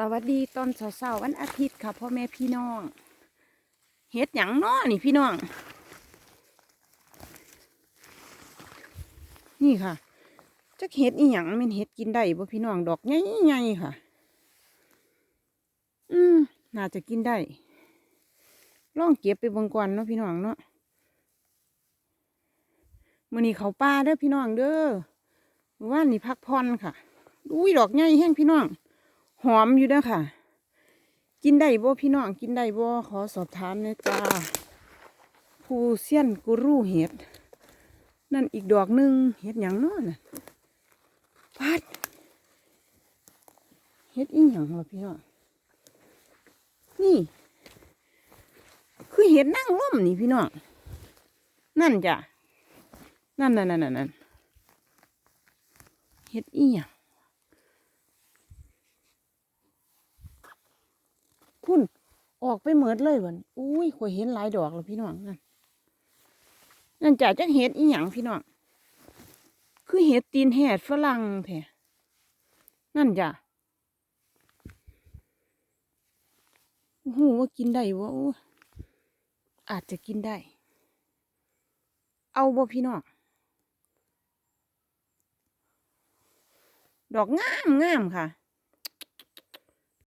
สวัสดีตอนเช้าๆวันอาทิตย์ค่ะพ่อแม่พี่น้องเฮ็ดหยังน้อนี่พี่น้อง นี่ค่ะจักเฮ็ดอีหยังมันเฮ็ดกินได้บ่พี่น้องดอกใหญ่ๆค่ะ อืมน่าจะกินได้ลองเก็บไปบิ่งก่อนเนาะพี่น้องเนาะมื้อนี้เขาป่าเด้อพี่น้องเด้อวานนี่พักผ่อนค่ะอุ้ยดอกใหญ่แห้งพี่น้อง หอมอยู่เด้อค่ะ กินได้บ่พี่น้องกินได้บ่ขอสอบถามนะจ้าผู้เซียนกูรู้เห็ด นั่นอีกดอกหนึ่งเห็ดหยังเนาะน่ะพัดเห็ดอีหยังวะพี่น้องนี่ คือเห็ดนั่งร่มนี่พี่น้องนั่นจ้ะนั่นนั่นนั่นนั่นเห็ดอีหยัง พุ่น ออกไปเหมิดเลยวันอุ้ยข่อยเห็นหลายดอกแล้วพี่น้องนั่นนั่นจ่าจักเห็ดอีหยังพี่น้องคือเห็ดตีนแหดฝรั่งแท้นั่นจ้ะโอ้โหว่ากินได้วะอ้อาจจะกินได้ เอาบ่พี่น้องดอกงามงามค่ะ